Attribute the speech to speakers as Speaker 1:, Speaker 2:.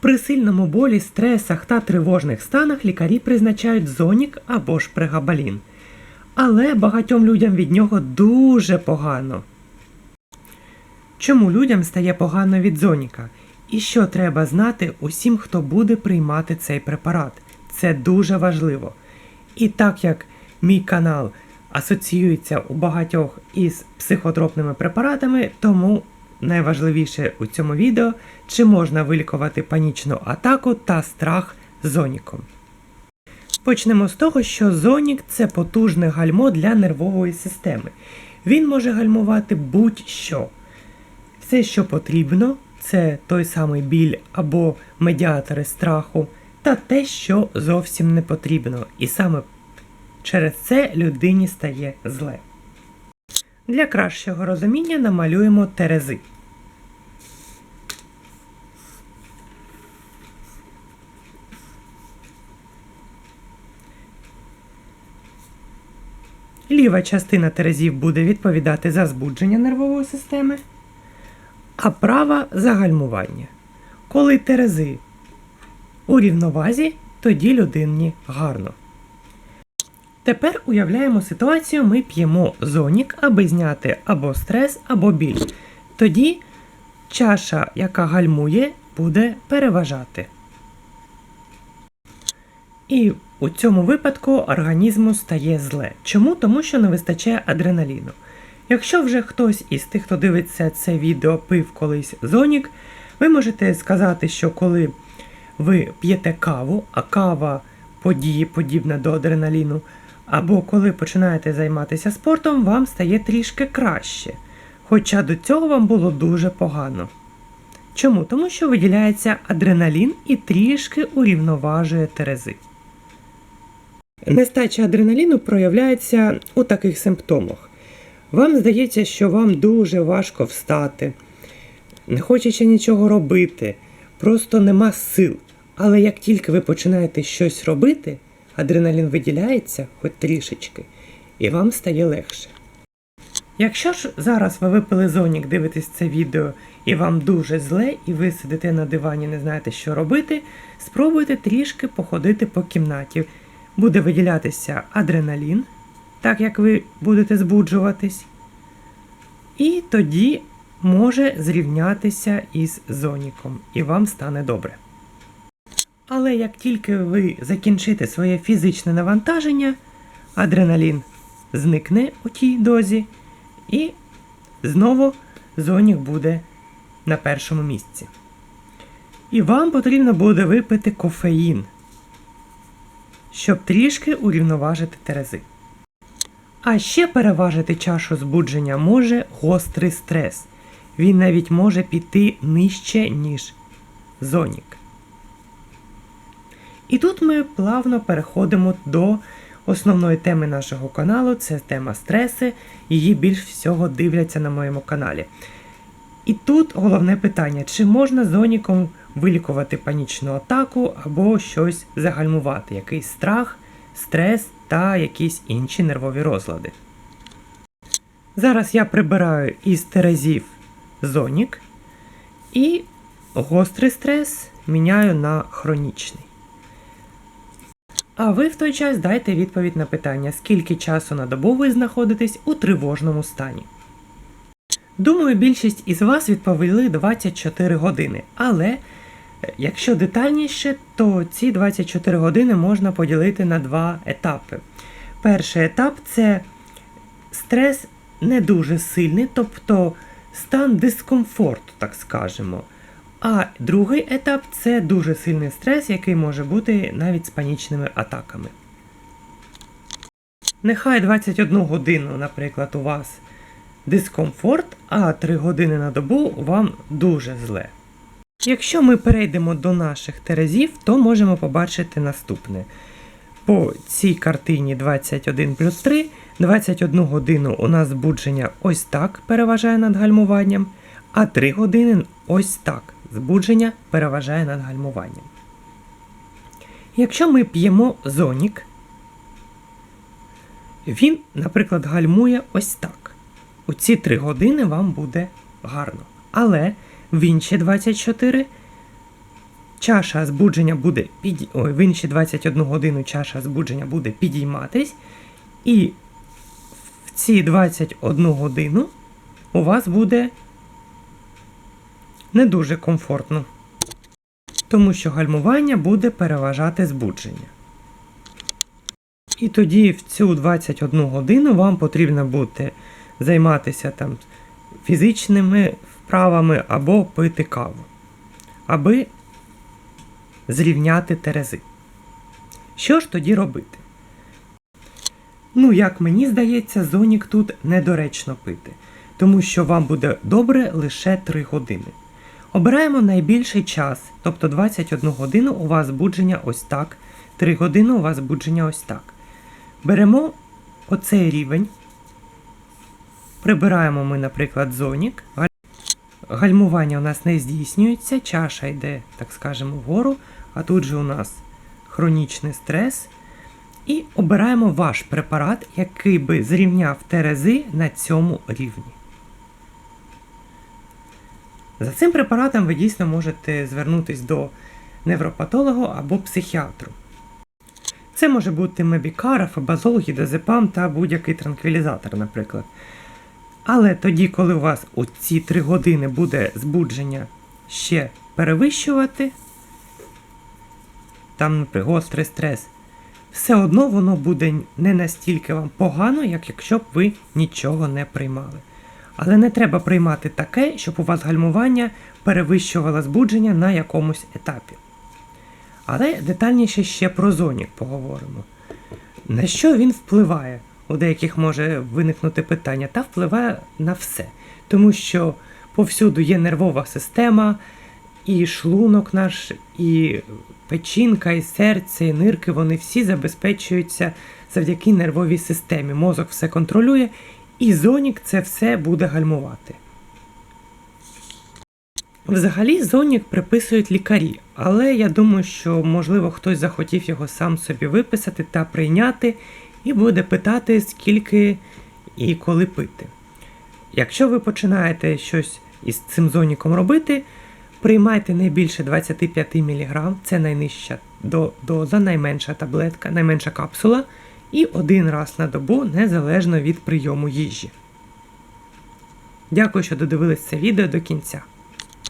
Speaker 1: При сильному болі, стресах та тривожних станах лікарі призначають зонік або ж прегабалін. Але багатьом людям від нього дуже погано. Чому людям стає погано від зоніка? І що треба знати усім, хто буде приймати цей препарат? Це дуже важливо. І так як мій канал асоціюється у багатьох із психотропними препаратами, тому найважливіше у цьому відео, чи можна вилікувати панічну атаку та страх зоніком. Почнемо з того, що зонік це потужне гальмо для нервової системи. Він може гальмувати будь-що. Все, що потрібно, це той самий біль або медіатори страху, та те, що зовсім не потрібно. І саме через це людині стає зле. Для кращого розуміння намалюємо терези. Ліва частина терезів буде відповідати за збудження нервової системи, а права за гальмування. Коли терези у рівновазі, тоді людині гарно. Тепер уявляємо ситуацію, ми п'ємо зонік, аби зняти або стрес, або біль. Тоді чаша, яка гальмує, буде переважати. І у цьому випадку організму стає зле. Чому? Тому що не вистачає адреналіну. Якщо вже хтось із тих, хто дивиться це відео, пив колись зонік, ви можете сказати, що коли ви п'єте каву, а кава подіє подібна до адреналіну, або коли починаєте займатися спортом, вам стає трішки краще. Хоча до цього вам було дуже погано. Чому? Тому що виділяється адреналін і трішки урівноважує терези. Нестача адреналіну проявляється у таких симптомах. Вам здається, що вам дуже важко встати, не хочеться нічого робити, просто нема сил. Але як тільки ви починаєте щось робити, адреналін виділяється хоч трішечки, і вам стає легше. Якщо ж зараз ви випили зонік, дивитесь це відео, і вам дуже зле, і ви сидите на дивані, не знаєте, що робити, спробуйте трішки походити по кімнаті. Буде виділятися адреналін, так як ви будете збуджуватись, і тоді може зрівнятися із зоніком, і вам стане добре. Але як тільки ви закінчите своє фізичне навантаження, адреналін зникне у тій дозі, і знову зонік буде на першому місці. І вам потрібно буде випити кофеїн, щоб трішки урівноважити терези. А ще переважити чашу збудження може гострий стрес. Він навіть може піти нижче, ніж зонік. І тут ми плавно переходимо до основної теми нашого каналу це тема стреси. Її більш всього дивляться на моєму каналі. І тут головне питання: чи можна зоніком вилікувати панічну атаку або щось загальмувати, якийсь страх, стрес та якісь інші нервові розлади. Зараз я прибираю із терезів зонік і гострий стрес міняю на хронічний. А ви в той час дайте відповідь на питання, скільки часу на добу ви знаходитесь у тривожному стані. Думаю, більшість із вас відповіли 24 години, але якщо детальніше, то ці 24 години можна поділити на два етапи. Перший етап це стрес не дуже сильний, тобто стан дискомфорту, так скажемо. А другий етап це дуже сильний стрес, який може бути навіть з панічними атаками. Нехай 21 годину, наприклад, у вас дискомфорт, а 3 години на добу вам дуже зле. Якщо ми перейдемо до наших терезів, то можемо побачити наступне. По цій картині 21 плюс 3, 21 годину у нас збудження ось так переважає над гальмуванням, а 3 години ось так збудження переважає над гальмуванням. Якщо ми п'ємо зонік, він, наприклад, гальмує ось так. У ці 3 години вам буде гарно. Але в інші 24 чаша збудження буде під... Ой, в інші 21 годину чаша збудження буде підійматись, і в ці 21 годину у вас буде не дуже комфортно, тому що гальмування буде переважати збудження. І тоді в цю 21 годину вам потрібно буде займатися там фізичними вправами або пити каву, аби зрівняти терези. Що ж тоді робити? Ну, як мені здається, зонік тут недоречно пити, тому що вам буде добре лише 3 години. Обираємо найбільший час, тобто 21 годину у вас збудження ось так, 3 години у вас збудження ось так. Беремо оцей рівень, прибираємо ми, наприклад, зонік. Гальмування у нас не здійснюється, чаша йде, так скажемо, вгору, а тут же у нас хронічний стрес. І обираємо ваш препарат, який би зрівняв терези на цьому рівні. За цим препаратом ви дійсно можете звернутися до невропатолога або психіатру. Це може бути мебікар, фабазол, гідозепам та будь-який транквілізатор, наприклад. Але тоді, коли у вас у ці 3 години буде збудження ще перевищувати, там, наприклад, гострий стрес, все одно воно буде не настільки вам погано, як якщо б ви нічого не приймали. Але не треба приймати таке, щоб у вас гальмування перевищувало збудження на якомусь етапі. Але детальніше ще про зонік поговоримо. На що він впливає? У деяких може виникнути питання, та впливає на все. Тому що повсюду є нервова система, і шлунок наш, і печінка, і серце, і нирки, вони всі забезпечуються завдяки нервовій системі. Мозок все контролює, і зонік це все буде гальмувати. Взагалі зонік приписують лікарі, але я думаю, що можливо хтось захотів його сам собі виписати та прийняти, і буде питати, скільки і коли пити. Якщо ви починаєте щось із цим зоніком робити, приймайте не більше 25 мг, це найнижча доза, найменша таблетка, найменша капсула, і один раз на добу незалежно від прийому їжі. Дякую, що додивились це відео до кінця.